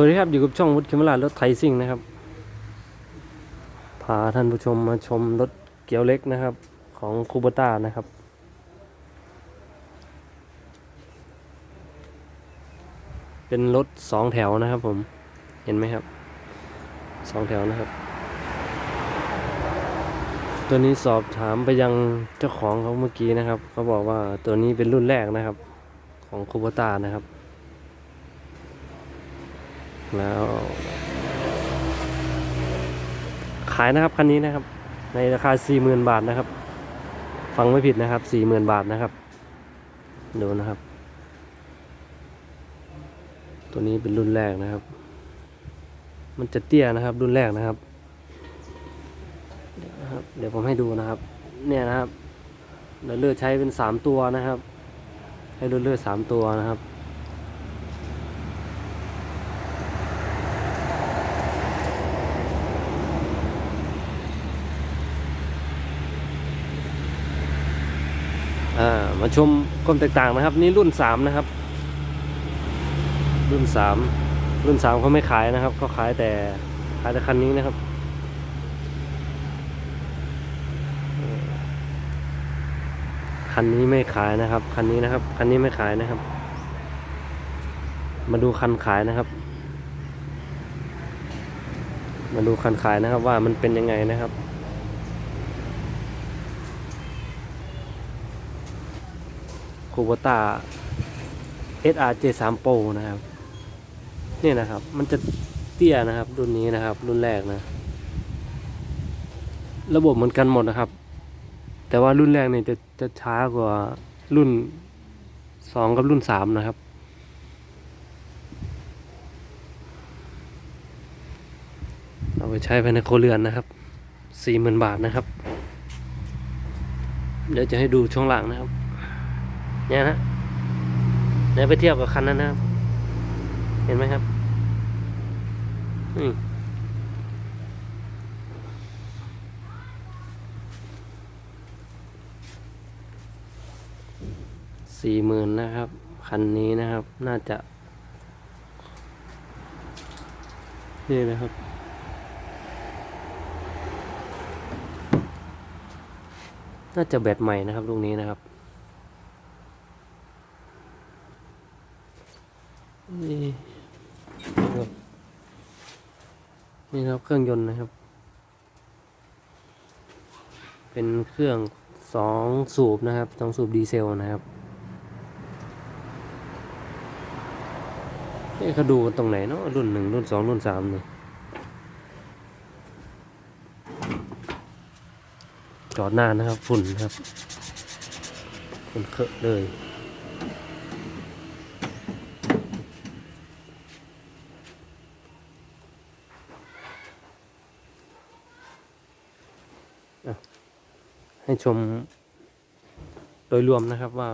วัสดีครับอยู่กับช่องวุฒิเคมรารถไทยซิ่งนะครับ พาท่านผู้ชมมาชมรถเกียวเล็กนะครับ ของคูบต้านะครับ เป็นรถสองแถวนะครับผมเห็นไหมครับสองแถวนะครับ ตัวนี้สอบถามไปยังเจ้าของเขาเมื่อกี้นะครับเขาบอกว่าตัวนี้เป็นรุ่นแรกนะครับ ของคูบต้านะครับ แล้ว ขายนะครับคันนี้นะครับ ในราคา 40,000 บาทนะครับ ฟังไม่ผิดนะครับ 40,000 บาทนะครับ ดูนะครับ ตัวนี้เป็นรุ่นแรกนะครับ มันจะเตี้ยนะครับ รุ่นแรกนะครับ เดี๋ยวครับเดี๋ยวผมให้ดูนะครับ เนี่ยนะครับเราเลือกใช้เป็น 3 ตัวนะครับ ให้เลือกสามตัวนะครับ อ่ามาชมความแตกต่างนะครับ นี่รุ่นสามนะครับ รุ่นสามรุ่นสามเขาไม่ขายนะครับเขาขายแต่ขายแต่คันนี้นะครับคันนี้ไม่ขายนะครับคันนี้นะครับคันนี้ไม่ขายนะครับ มาดูคันขายนะครับ มาดูคันขายนะครับว่ามันเป็นยังไงนะครับ คูโบต้า SRJ3 Pro นะครับนี่นะครับ มันจะเตี้ยนะครับ รุ่นนี้นะครับ รุ่นแรกนะ ระบบเหมือนกันหมดนะครับ แต่ว่ารุ่นแรกเนี่ยจะจะช้ากว่ารุ่นสองกับรุ่นสามนะครับ เอาไปใช้ภายในโครเรือนนะครับสี่หมื่นบาทนะครับ เดี๋ยวจะให้ดูช่วงหลังนะครับ เนี่ยนะเนี่ยไปเทียบกับคันนั้นนะครับ เห็นไหมครับอืมสี่หมื่นนะครับ คันนี้นะครับ น่าจะ นี่นะครับน่าจะแบตใหม่นะครับลูกนี้นะครับ นี่ครับนี่ครับเครื่องยนต์นะครับ เป็นเครื่องสองสูบนะครับสองสูบดีเซลนะครับเอ๊ะเขาดูกันตรงไหนเนาะรุ่นหนึ่งรุ่นสองรุ่นสามเนี่ยจอดนานนะครับ ฝุ่นนะครับฝุ่นเคอะเลย ให้ชมโดยรวมนะครับว่า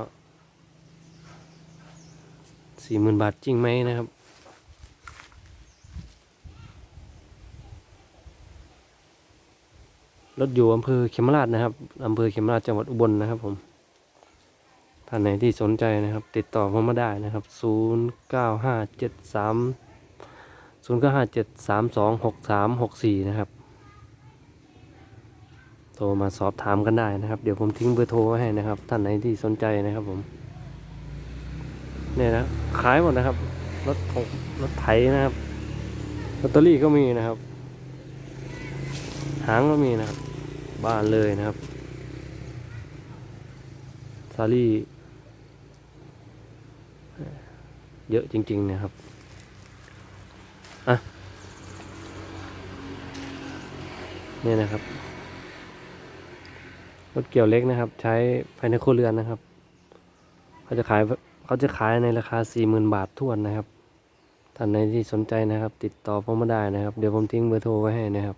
สี่หมื่นบาทจริงไหมนะครับ รถอยู่อำเภอเขมราชนะครับอำเภอเขมราชจังหวัดอุบลนะครับผมท่านไหนที่สนใจนะครับ ติดต่อผมมาได้นะครับ 0 9 5 7 3 0 9 5 7 3 2 6 3 6 4 นะครับ โทรมาสอบถามกันได้นะครับ เดี๋ยวผมทิ้งเบอร์โทรไว้ให้นะครับ ท่านไหนที่สนใจนะครับผมเนี่ยนะขายหมดนะครับ รถถกรถไถนะครับลอตเตอรี่ก็มีนะครับ หางก็มีนะครับ บ้านเลยนะครับซารี่เยอะจริง ๆ นะครับอะเนี่ยนะครับ รถเกี่ยวเล็กนะครับ ใช้ภายในครัวเรือนนะครับ เขาจะขายเขาจะขายในราคาสี่หมื่นบาททวนนะครับท่านใดที่สนใจนะครับ ติดต่อผมมาได้นะครับ เดี๋ยวผมทิ้งเบอร์โทรไว้ให้นะครับ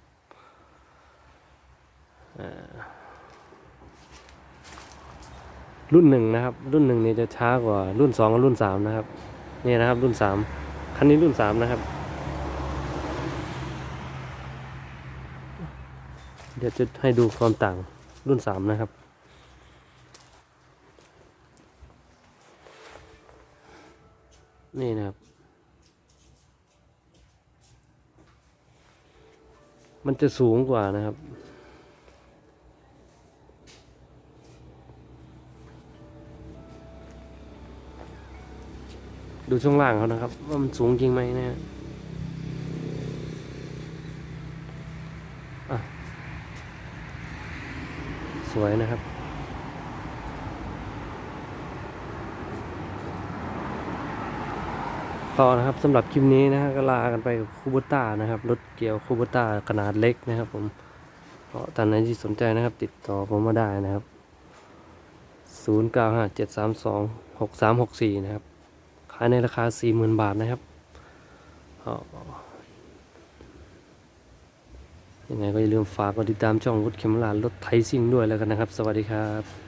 รุ่นหนึ่งนะครับ รุ่นหนึ่งนี่จะช้ากว่ารุ่นสองกับรุ่นสามนะครับนี่นะครับรุ่นสามคันนี้รุ่นสามนะครับ เดี๋ยวจะให้ดูความต่าง รุ่นสามนะครับ นี่นะครับ มันจะสูงกว่านะครับ ดูช่วงล่างเขานะครับ ว่ามันสูงจริงไหมนะ วยนะครับพอนะครับสำหรับคลิปนี้นะฮะก็ลากันไปกับคูโบต้านะครับ รถเกียวคูโบต้าขนาดเล็กนะครับผมเพราะท่านไหนที่สนใจนะครับ ติดต่อผมมาได้นะครับ 0 9 5 7 3 2 6 3 6 4 นะครับ ขายในราคา 40,000 บาทนะครับ ยังไงก็อย่าลืมฝากกดติดตามช่องรถเข็มลานรถไทยซิ่งด้วยแล้วกันนะครับ สวัสดีครับ